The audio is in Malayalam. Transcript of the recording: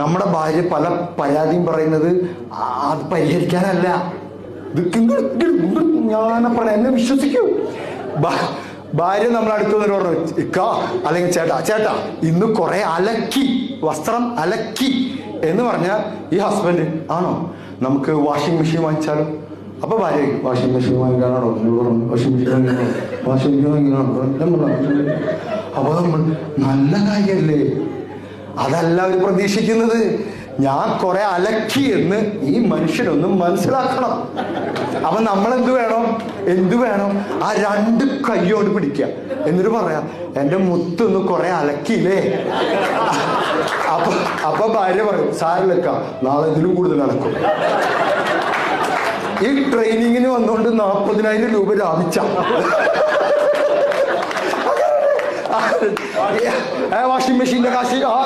നമ്മുടെ ഭാര്യ പല പരാതിയും പറയുന്നത് അത് പരിഹരിക്കാനല്ല. പറഞ്ഞ എന്നെ വിശ്വസിക്കൂ. ഭാര്യ നമ്മൾ അടുത്ത് ഇക്ക അല്ലെങ്കിൽ ചേട്ടാ ചേട്ടാ ഇന്ന് കുറെ അലക്കി വസ്ത്രം അലക്കി. എന്ന് പറഞ്ഞാൽ ഈ ഹസ്ബൻഡ് ആണോ? നമുക്ക് വാഷിംഗ് മെഷീൻ വാങ്ങിച്ചാലോ? അപ്പൊ ഭാര്യ വാഷിംഗ് മെഷീൻ വാങ്ങിക്കാനാണോ? വാഷിംഗ് മെഷീൻ വാഷിംഗ് മെഷീൻ വാങ്ങിക്കാനാണോ അപ്പൊ നമ്മൾ നല്ല കാര്യല്ലേ? അതല്ല അവർ പ്രതീക്ഷിക്കുന്നത്. ഞാൻ കുറെ അലക്കി എന്ന് ഈ മനുഷ്യനൊന്നും മനസ്സിലാക്കണം. അപ്പൊ നമ്മൾ എന്ത് വേണം? എന്ത് വേണം? ആ രണ്ട് കൈയോട് പിടിക്കുക എന്നിട്ട് പറയാം എന്റെ മുത്തൊന്ന് കുറെ അലക്കിയില്ലേ? അപ്പൊ അപ്പൊ ഭാര്യ പറയും സാരിലക്ക നാളെ ഇതിലും കൂടുതൽ അലക്കും. ഈ ട്രെയിനിങ്ങിന് വന്നുകൊണ്ട് നാൽപ്പതിനായിരം രൂപ ലാഭിച്ച. വാഷിംഗ് മെഷീന്റെ കാശ് ആ